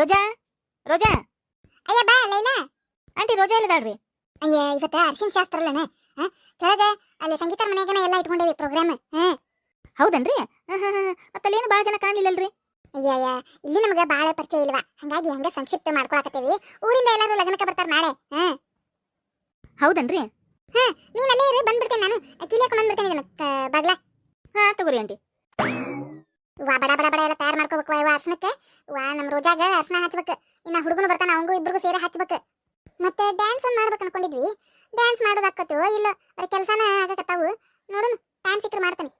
ರೋಜಾ? ರೋಜಾ? ಅಯ್ಯ ಬಾ ಲೈಲಾ. ಆಂಟಿ ರೋಜಾ ಇಲ್ಲದಾಳ್ರಿ ಅಯ್ಯ ಇವತ್ತ ಅರ್ಶಿನ್ ಶಾಸ್ತ್ರ ಅಲ್ಲಣ್ಣ ಕೆಳಗೆ ಅಲ್ಲಿ ಸಂಗೀತ ಮನೆಗನ ಎಲ್ಲ ಇಟ್ಕೊಂಡೇವಿ ಪ್ರೋಗ್ರಾಮ್ ಹಾ ಹೌದನ್ರಿ? ಮತ್ತೆ ಅಲ್ಲಿ ಏನು ಭಾಳ ಜನ ಕಾಣಲಿಲ್ಲಲ್ರಿ? ಅಯ್ಯಯ್ಯ ಅಯ್ಯ ಇಲ್ಲಿ ನಮಗೆ ಭಾಳ ಪರಿಚಯ ಇಲ್ವಾ? ಹಂಗಾಗಿ ಹಂಗ ಸಂಕ್ಷಿಪ್ತ ಮಾಡ್ಕೊಳಕತ್ತೇವಿ. ಊರಿಂದ ಎಲ್ಲರೂ ಲಗ್ನಕ್ಕೆ ಬರ್ತಾರ ನಾಳೆ. ಹಾ ಹೌದನ್ರಿ? ಹಾಂ ಅಲ್ಲೇ ಇರು ಬಂದ್ಬಿಡ್ತೇನೆ ನಾನು. ಕಿಲಿಯಕ್ಕೆ ಬಂದ್ಬಿಡ್ತೇನೆ ಇದನ್ನ ಬಾಗ್ಲ. ಹಾ ತಗೋರಿ ಆಂಟಿ. ವಾ ಬಡ ಬಡ ಬಡ ಎಲ್ಲ ತಯಾರು ಮಾಡ್ಕೋಬೇಕು ಇವ ಅರ್ಶನಕ್ಕೆ. ವಾ ನಮ್ ರೋಜಾಗ ಅರ್ಶನ ಹಚ್ಬೇಕು. ಇನ್ನ ಹುಡುಗನು ಬರ್ತಾನ, ಅವಂಗೂ ಇಬ್ರಿಗೂ ಸೇರಿ ಹಚ್ಬೇಕು. ಮತ್ತೆ ಡ್ಯಾನ್ಸ್ ಒಂದು ಮಾಡ್ಬೇಕು ಅನ್ಕೊಂಡಿದ್ವಿ. ಡ್ಯಾನ್ಸ್ ಮಾಡೋದಾಕತ್ತು ಇಲ್ಲ ಅವ್ರ ಕೆಲಸನ ಆಗಕತ್ತಾವು. ನೋಡೋಣ ಟೈಮ್ ಸಿಕ್ಕರೆ ಮಾಡ್ತಾನೆ.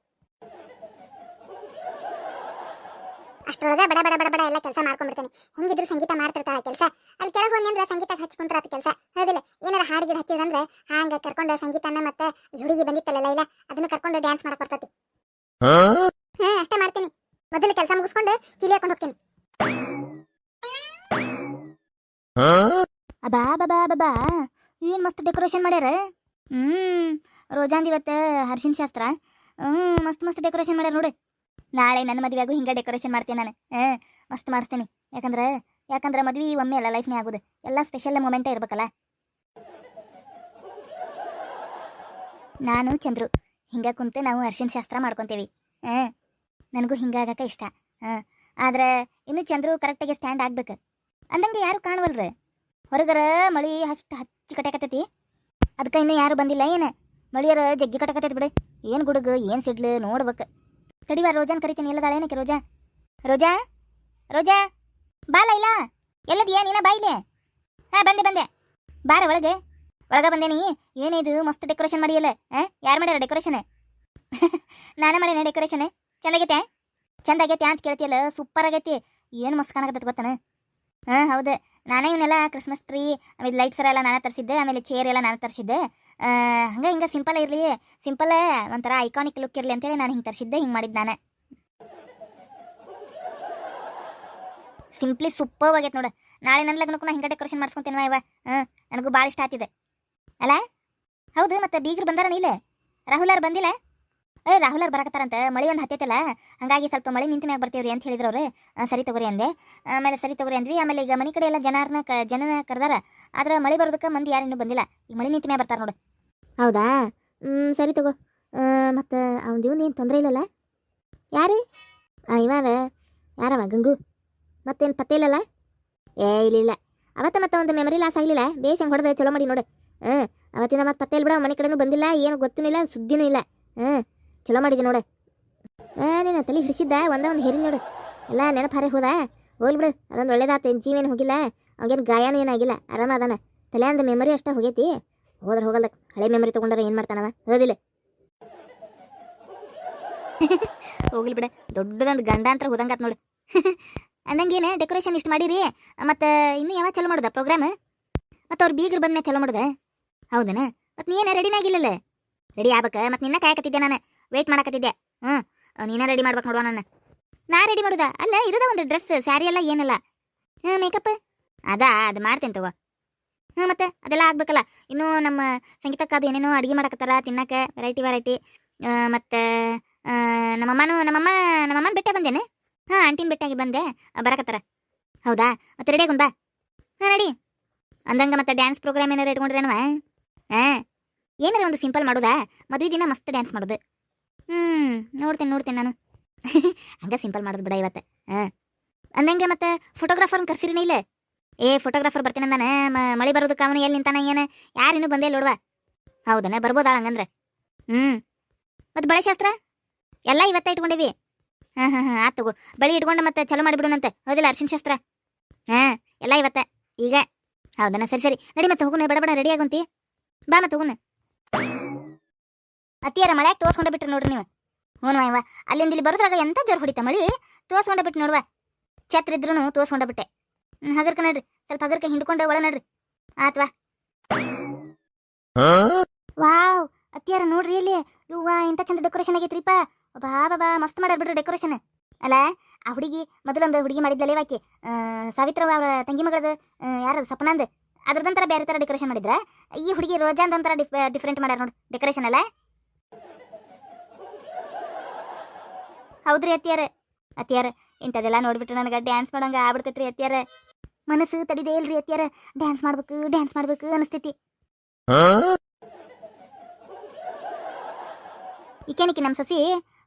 ಅಷ್ಟರೊಳಗೆ ಬಡ ಬಡ ಬಡ ಬಡ ಎಲ್ಲ ಕೆಲಸ ಮಾಡ್ಕೊಂಡ್ಬಿಡ್ತಾನೆ. ಹೆಂಗಿದ್ರು ಸಂಗೀತ ಮಾಡ್ತಿರ್ತಾಳ ಕೆಲಸ. ಅಲ್ಲಿ ಕೆಳಗೆ ಹೋಗಿ ಅಂದ್ರೆ ಸಂಗೀತ ಹಚ್ಕೊಂತಾರ ಕೆಲಸ. ಹೌದಿಲ್ಲ, ಏನಾರ ಹಾಡು ಗಿಡ ಹಚ್ಚಿದ್ರಂದ್ರೆ ಹಾಂಗ ಕರ್ಕೊಂಡು ಸಂಗೀತನ ಮತ್ತೆ ಹುಡುಗಿ ಬಂದಿತ್ತಲ್ಲ ಲೈಲಾ, ಅದನ್ನ ಕರ್ಕೊಂಡು ಡ್ಯಾನ್ಸ್ ಮಾಡಕ್ ಬರ್ತೈತಿ. ಮೊದಲು ಕೆಲಸ ಮುಗಿಸ್ಕೊಂಡು ಕಿಲಿ ಹಾಕೊಂಡು ಹೋಗ್ತೀನಿ. ಅಬಾ ಏನು ಮಸ್ತ್ ಡೆಕೋರೇಷನ್ ಮಾಡ್ಯಾರ? ಹ್ಮ್, ರೋಜಾಂದ್ ಇವತ್ತು ಹರ್ಷಿನ್ ಶಾಸ್ತ್ರ. ಹ್ಮ್, ಮಸ್ತ್ ಮಸ್ತ್ ಡೆಕೋರೇಷನ್ ಮಾಡ್ಯಾರ ನೋಡು. ನಾಳೆ ನನ್ನ ಮದುವೆಗೂ ಹಿಂಗೆ ಡೆಕೋರೇಷನ್ ಮಾಡ್ತೀನಿ ನಾನು. ಹಾಂ, ಮಸ್ತ್ ಮಾಡಿಸ್ತೀನಿ. ಯಾಕಂದ್ರೆ ಯಾಕಂದ್ರೆ ಮದ್ವೆ ಒಮ್ಮೆ ಅಲ್ಲ ಲೈಫ್ನೇ ಆಗೋದು. ಎಲ್ಲ ಸ್ಪೆಷಲ್ ಮೂಮೆಂಟೇ ಇರ್ಬೇಕಲ್ಲ. ನಾನು ಚಂದ್ರು. ಹಿಂಗ ಕುಂತ ನಾವು ಅರ್ಶಿನ ಶಾಸ್ತ್ರ ಮಾಡ್ಕೊತೀವಿ. ಹಾಂ. ನನಗೂ ಹಿಂಗಾಗಕ ಇಷ್ಟ. ಹಾಂ, ಆದ್ರೆ ಇನ್ನು ಚಂದ್ರು ಕರೆಕ್ಟಾಗಿ ಸ್ಟ್ಯಾಂಡ್ ಆಗ್ಬೇಕು. ಅಂದಂಗೆ ಯಾರು ಕಾಣವಲ್ರಿ? ಹೊರಗರ ಮಳಿ ಅಷ್ಟು ಹಚ್ಚಿ ಕಟ್ಯಾಕತ್ತೈತಿ. ಅದಕ್ಕೆ ಇನ್ನೂ ಯಾರು ಬಂದಿಲ್ಲ ಏನ? ಮಳಿಯರ ಜಗ್ಗಿ ಕಟ್ಯಾಕತ್ತೈತಿ ಬಿಡಿ. ಏನು ಗುಡುಗು, ಏನು ಸಿಡ್ಲು, ನೋಡ್ಬೇಕು. ತಡಿವಾ ರೋಜಾನ್ ಕರಿತೀನಿ ಎಲ್ಲದಾಳೇನಕ್ಕೆ ರೋಜಾ? ರೋಜಾ? ರೋಜಾ? ಬಾ ಇಲ್ಲ? ಎಲ್ಲದಿಯಾ ನೀನ ಬಾಯಿಲೆ? ಹಾಂ, ಬಂದೆ ಬಂದೆ. ಬಾರ ಒಳಗೆ. ಒಳಗೆ ಬಂದೇನಿ. ಏನಿದು ಮಸ್ತ್ ಡೆಕೋರೇಷನ್ ಮಾಡಿಯಲ್ಲ? ಹಾಂ, ಯಾರು ಮಾಡ್ಯಾರ ಡೆಕೋರೇಷನ್ ನಾನೇ ಮಾಡೇನೆ ಡೆಕೋರೇಷನ್ ಚಂದಾಗೈತೆ ಚಂದಾಗೈತೆ ಅಂತ ಕೇಳ್ತಿಯಲ್ಲ ಸೂಪರ್ ಆಗೈತಿ. ಏನು ಮಸ್ಕಾನಾಗತ್ತೆ ಗೊತ್ತಾನ? ಹಾಂ, ಹೌದು. ನಾನೇ ಇವನ್ನೆಲ್ಲ ಕ್ರಿಸ್ಮಸ್ ಟ್ರೀ ಆಮೇಲೆ ಲೈಟ್ಸ್ ಎಲ್ಲ ನಾನೇ ತರಿಸಿದ್ದೆ, ಆಮೇಲೆ ಚೇರ್ ಎಲ್ಲ ನಾನೇ ತರಿಸಿದ್ದೆ. ಹಂಗೆ ಹಿಂಗೆ ಸಿಂಪಲ್ ಇರಲಿ. ಸಿಂಪಲ್ ಒಂಥರ ಐಕಾನಿಕ್ ಲುಕ್ ಇರಲಿ ಅಂತೇಳಿ ನಾನು ಹಿಂಗೆ ತರಿಸಿದ್ದೆ, ಹಿಂಗೆ ಮಾಡಿದ್ದು ನಾನು. ಸಿಂಪ್ಲಿ ಸೂಪರ್ ಆಗೈತೆ ನೋಡು. ನಾಳೆ ನನ್ನ ಲಗ್ನಕ್ಕೂ ನಾ ಹಿಂಗೆ ಡೆಕೋರೇಷನ್ ಮಾಡ್ಸ್ಕೊಂತೇನೆ ಇವ. ಹಾಂ, ನನಗೂ ಭಾಳ ಇಷ್ಟ ಆತಿದೆ. ಅಲ್ಲ ಹೌದು, ಮತ್ತೆ ಬೀಗರು ಬಂದಾರ ನೀಲೇ ರಾಹುಲ್ ಬಂದಿಲ್ಲ? ಏ ರಾಹುಲ್ ಅವ್ರು ಬರಕತ್ತಾರಂತ, ಮಳಿ ಒಂದು ಹತ್ತೈತಲ್ಲ, ಹಂಗಾಗಿ ಸ್ವಲ್ಪ ಮಳಿ ನಿಂತ ಮ್ಯಾಗ ಬರ್ತೀವ್ರಿ ಅಂತ ಹೇಳಿದ್ರು ಅವ್ರು ಸರಿ ತಗೋರಿ ಅಂದೆ. ಆಮೇಲೆ ಸರಿ ತಗೋರಿ ಅಂದ್ವಿ. ಆಮೇಲೆ ಈಗ ಮನೆ ಕಡೆ ಎಲ್ಲ ಜನರನ್ನ ಕ, ಜನನ ಕರೆದಾರ. ಆದ್ರೆ ಮಳೆ ಬರೋದಕ್ಕೆ ಮಂದಿ ಯಾರು ಇನ್ನೂ ಬಂದಿಲ್ಲ. ಈಗ ಮಳೆ ನಿಂತ ಮ್ಯಾಗ ಬರ್ತಾರೆ ನೋಡು. ಹೌದಾ? ಹ್ಞೂ ಸರಿ ತಗೋ. ಮತ್ತು, ಅವ್ನು ಇವ್ನು ಏನು ತೊಂದರೆ ಇಲ್ಲಲ್ಲ? ಯಾರು? ಇವಾರ. ಯಾರವ? ಗಂಗು. ಮತ್ತೇನು ಪತ್ತೆ ಇಲ್ಲಲ್ಲ? ಏ, ಇಲ್ಲ ಅವತ್ತ ಮತ್ತೆ ಒಂದು ಮೆಮರಿ ಲಾಸ್ ಆಗಲಿಲ್ಲ. ಬೇಸ್ ಹಂಗೆ ಹೊಡೆದ? ಚಲೋ ಮಾಡಿ ನೋಡು. ಹ್ಞೂ ಅವತ್ತಿಂದ ಮತ್ತೆ ಪತ್ತೆ ಇಲ್ಲ ಬಿಡ. ಮನೆ ಕಡೆನೂ ಬಂದಿಲ್ಲ. ಏನು ಗೊತ್ತೂ ಇಲ್ಲ. ಸುದ್ದಿನೂ ಇಲ್ಲ. ಹ್ಞೂ ಚಲೋ ಮಾಡಿದೆ ನೋಡು. ನೀನು ತಲೆ ಹಿಡಿಸಿದ್ದ? ಒಂದ ಒಂದು ಹೆರಿ ನೋಡು. ಎಲ್ಲ ನೆನಪು ಹಾರಿ ಹೋದ? ಹೋಗ್ಲಿ ಬಿಡು. ಅದೊಂದು ಒಳ್ಳೇದಾತ. ಜೀವೇನು ಹೋಗಿಲ್ಲ. ಅವಾಗೇನು ಗಾಯನೂ ಏನಾಗಿಲ್ಲ ಆರಾಮ ಅದಾನ. ತಲೆ ಅಂದ ಮೆಮೊರಿ ಅಷ್ಟ ಹೋಗೈತಿ. ಹೋದ್ರೆ ಹೋಗಲ್ಲ ಹಳೆ ಮೆಮೊರಿ ತೊಗೊಂಡ್ರೆ ಏನು ಮಾಡ್ತಾನವ? ಹೋದಿಲ್ಲ ಹೋಗ್ಲಿ ಬಿಡ. ದೊಡ್ಡದೊಂದು ಗಂಡಾಂತರ ಹೋದಂಗಾತ್ ನೋಡು. ಅಂದಂಗೇನೆ ಡೆಕೋರೇಷನ್ ಇಷ್ಟು ಮಾಡಿರಿ? ಮತ್ತು ಇನ್ನೂ ಯಾವಾಗ ಚಲೋ ಮಾಡ್ದ ಪ್ರೋಗ್ರಾಮ್ ಮತ್ತು ಅವ್ರು ಬೀಗರು ಬಂದ್ಮೇಲೆ ಚಲೋ ಮಾಡ್ದೆ? ಹೌದನ? ಮತ್ತು ನೀನೇ ರೆಡಿನಾಗಿಲ್ಲಲ್ಲ ರೆಡಿ ಆಗ್ಬೇಕ? ಮತ್ತು ನಿನ್ನ ಕಾಯಕತ್ತಿದ್ದೆ ನಾನು. ವೇಟ್ ಮಾಡಕತ್ತಿದ್ದೆ. ಹ್ಞೂ ನೀನೇ ರೆಡಿ ಮಾಡ್ಬೇಕು ನೋಡುವ ನಾನು ನಾ ರೆಡಿ ಮಾಡುದಾ? ಅಲ್ಲ, ಇರೋದ ಒಂದು ಡ್ರೆಸ್ ಸ್ಯಾರಿ ಎಲ್ಲ ಏನಿಲ್ಲ. ಹಾಂ ಮೇಕಪ್ ಅದಾ, ಅದು ಮಾಡ್ತೀನಿ ತಗೋ. ಹಾಂ ಮತ್ತೆ ಅದೆಲ್ಲ ಆಗ್ಬೇಕಲ್ಲ? ಇನ್ನೂ ನಮ್ಮ ಸಂಗೀತಕ್ಕ ಅದು ಏನೇನೋ ಅಡುಗೆ ಮಾಡಕತ್ತಾರ ತಿನ್ನಕ್ಕೆ ವೆರೈಟಿ ವೆರೈಟಿ ಮತ್ತು ನಮ್ಮಮ್ಮನೂ, ನಮ್ಮಮ್ಮ, ನಮ್ಮಮ್ಮನ ಬೆಟ್ಟ ಬಂದೇನೆ? ಹಾಂ ಆಂಟಿನ ಬೆಟ್ಟಾಗಿ ಬಂದೆ. ಬರಕತ್ತಾರ. ಹೌದಾ? ಮತ್ತೆ ರೆಡಿ ಬಾ ಹಾಂ ರೆಡಿ ಅಂದಂಗೆ ಮತ್ತೆ ಡ್ಯಾನ್ಸ್ ಪ್ರೋಗ್ರಾಮ್ ಏನಾರು ಇಟ್ಕೊಂಡ್ರೇನವ? ಹಾಂ? ಏನಾರ ಒಂದು ಸಿಂಪಲ್ ಮಾಡೋದಾ? ಮದುವೆ ದಿನ ಮಸ್ತ್ ಡ್ಯಾನ್ಸ್ ಮಾಡೋದು. ಹ್ಞೂ ನೋಡ್ತೇನೆ ನೋಡ್ತೇನೆ ನಾನು. ಹಂಗೆ ಸಿಂಪಲ್ ಮಾಡೋದು ಬಿಡ ಇವತ್ತು. ಹಾಂ ಅಂದಂಗೆ ಮತ್ತೆ ಫೋಟೋಗ್ರಾಫರ್ನ ಕರ್ಸಿರಿನ ಇಲ್ಲೇ? ಏ ಫೋಟೋಗ್ರಾಫರ್ ಬರ್ತೀನಿ ಅಂದಾನೆ. ಮಳೆ ಬರೋದಕ್ಕೆ ಅವನು ಎಲ್ಲಿ ನಿಂತಾನ, ಏನು? ಯಾರಿನ್ನೂ ಬಂದೇ ಇಲ್ಲ ನೋಡುವ? ಹೌದನ ಬರ್ಬೋದಾಳ ಹಂಗಂದ್ರೆ. ಹ್ಞೂ ಮತ್ತು ಬಳೆ ಶಾಸ್ತ್ರ? ಎಲ್ಲ ಇವತ್ತೇ ಇಟ್ಕೊಂಡಿವಿ? ಹಾಂ ಹಾಂ ಹಾಂ, ಆತ್ ತಗೋ. ಬಳಿ ಇಟ್ಕೊಂಡು ಮತ್ತೆ ಚಲೋ ಮಾಡಿಬಿಡೋಣಂತೆ. ಹೌದಿಲ್ಲ, ಅರ್ಶಿನ ಶಾಸ್ತ್ರ? ಹಾಂ, ಎಲ್ಲ ಇವತ್ತೆ. ಈಗ. ಹೌದನ, ಸರಿ ಸರಿ. ನಡಿ ಮತ್ತೆ ಹೋಗುಣ ಬಡ ಬಡ ರೆಡಿ ಆಗುಂತಿ. ಬಾ ಮತ್ತೆ ಹೋಗುಣ ಅತ್ತಿಯಾರ ಮಳೆ ತೋರ್ಸ್ಕೊಂಡ ಬಿಟ್ರಿ ನೋಡ್ರಿ ನೀವು. ಹ್ಞೂ ಇವ ಅಲ್ಲಿಂದ ಇಲ್ಲಿ ಬರೋದ್ರಾಗ ಎಂತ ಜೋರ್ ಹೊಡಿತ ಮಳಿ? ತೋರ್ಸ್ಕೊಂಡ ಬಿಟ್ಟು ನೋಡುವ. ಛತ್ರ ಇದ್ರೂ ತೋರ್ಸ್ಕೊಂಡ ಬಿಟ್ಟೆ. ಹಗರ್ಕ ನಡ್ರಿ. ಸ್ವಲ್ಪ ಹಗರ್ಕ ಹಿಂಡ್ಕೊಂಡ ಒಳ ನಡ್ರಿ. ಆತ್ವಾ. ವಾವ್, ಅತ್ತಿಯಾರ ನೋಡ್ರಿ ಇಲ್ಲಿ. ಇವ್ವ ಇಂಥ ಚಂದ ಡೆಕೋರೇಷನ್ ಆಗೈತ್ರಿಪ್ಪ. ಬಾ ಬಾ ಮಸ್ತ್ ಮಾಡ್ಯಾರ ಬಿಡ್ರಿ ಡೆಕೋರೇಷನ್ ಅಲ್ಲ, ಆ ಹುಡುಗಿ ಮೊದಲೊಂದು ಹುಡುಗಿ ಮಾಡಿದ್ದಲ್ಲೇ ವಾಕಿ. ಸಾವಿತ್ರ ಅವರ ತಂಗಿ ಮಗಳದು ಯಾರದು, ಸಪನಂದ್. ಅದ್ರದಂತರ ಬೇರೆ ಥರ ಡೆಕೋರೇಷನ್ ಮಾಡಿದ್ರ? ಈ ಹುಡುಗಿ ರೋಜಾಂದ್ ಒಂಥರ ಡಿಫ್ ಡಿಫ್ರೆಂಟ್ ಮಾಡ್ಯಾರ ನೋಡಿ ಡೆಕೋರೇಷನ್ ಅಲ್ಲ? ಹೌದ್ರಿ ಅತ್ತಿಯಾರ? ಅತ್ತಿಯಾರ, ಇಂಥದೆಲ್ಲ ನೋಡ್ಬಿಟ್ರೆ ನನಗೆ ಡ್ಯಾನ್ಸ್ ಮಾಡಂಗ ಆಗ್ಬಿಡ್ತೈತ್ರಿ ಅತ್ತಿಯಾರ. ಮನಸ್ಸು ತಡಿದೇ ಇಲ್ರಿ ಅತ್ತಿಯಾರ. ಡ್ಯಾನ್ಸ್ ಮಾಡ್ಬೇಕು ಡ್ಯಾನ್ಸ್ ಮಾಡ್ಬೇಕು ಅನಿಸ್ತೈತಿ. ಈಕೇನಿಕ್ಕಿ ನಮ್ಮ ಸೊಸಿ?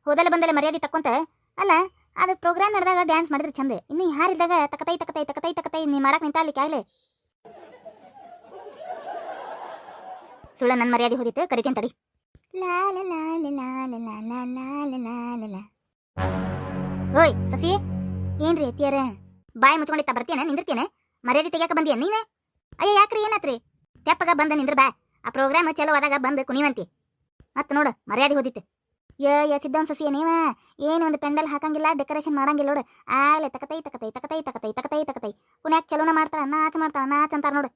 ಹೋದಲ್ಲ ಬಂದಲ್ಲ ಮರ್ಯಾದೆ ತಕ್ಕೊಂತ? ಅಲ್ಲ ಅದು ಪ್ರೋಗ್ರಾಮ್ ನಡೆದಾಗ ಡ್ಯಾನ್ಸ್ ಮಾಡಿದ್ರೆ ಚಂದ. ಇನ್ನು ಯಾರಿದ್ದಾಗ ತಕತೈ ತಕತೈ ತಕತೈ ತಕತೈ, ನೀ ಮಾಡಕ್ ನಿಂತ ಅಲ್ಲಿ ಆಗ್ಲಿ. ಸುಳ್ಳ ನನ್ನ ಮರ್ಯಾದೆ ಹೋದಿತ್ತು ಕರಿತೇನೆ ತಡಿ. ಲಾ ಲಾ ಲಾ ಲಾ ಲಾ ಲಾ ಲಾ ಲಾ ಲಾ ಲಾ. ಓಯ್, ಸಸಿ. ಏನ್ರಿ ಅತ್ತಿಯಾರ? ಬಾಯಿ ಮುಚ್ಕೊಂಡಿತ್ತ ಬರ್ತೇನೆ ನಿಂದಿರ್ತೇನೆ ಮರ್ಯಾದೆ ತೆಗಿಯಾಕ ಬಂದಿಯ ನೀನೇ? ಅಯ್ಯ, ಯಾಕ್ರಿ ಏನಾತ್ರಿ? ತೆಪ್ಪಗ ಬಂದ ನಿಂದ್ರ ಬಾ. ಆ ಪ್ರೋಗ್ರಾಮ್ ಚಲೋ ಆದಾಗ ಬಂದು ಕುಣಿವಂತಿ. ಮತ್ ನೋಡು, ಮರ್ಯಾದೆ ಹೋದಿತ್ತು. ಯ ಯ ಸಿದ್ದವನ್ ಸಸಿ ನೀವ? ಏನು ಒಂದು ಪೆಂಡಲ್ ಹಾಕಂಗಿಲ್ಲ, ಡೆಕೋರೇಷನ್ ಮಾಡಂಗಿಲ್ಲ ನೋಡು. ಆಗ್ಲೇ ತಕತೈ ತಕತೈ ತಕತೈ ತಕತೈ ತಕತೈ ತಕತೈ. ಕುಣ್ಯಾಕ್ ಚಲೋನ ಮಾಡ್ತಾಳ, ನಾಚ್ ಮಾಡ್ತಾಳ, ನಾಚ್ ಅಂತಾರ ನೋಡು.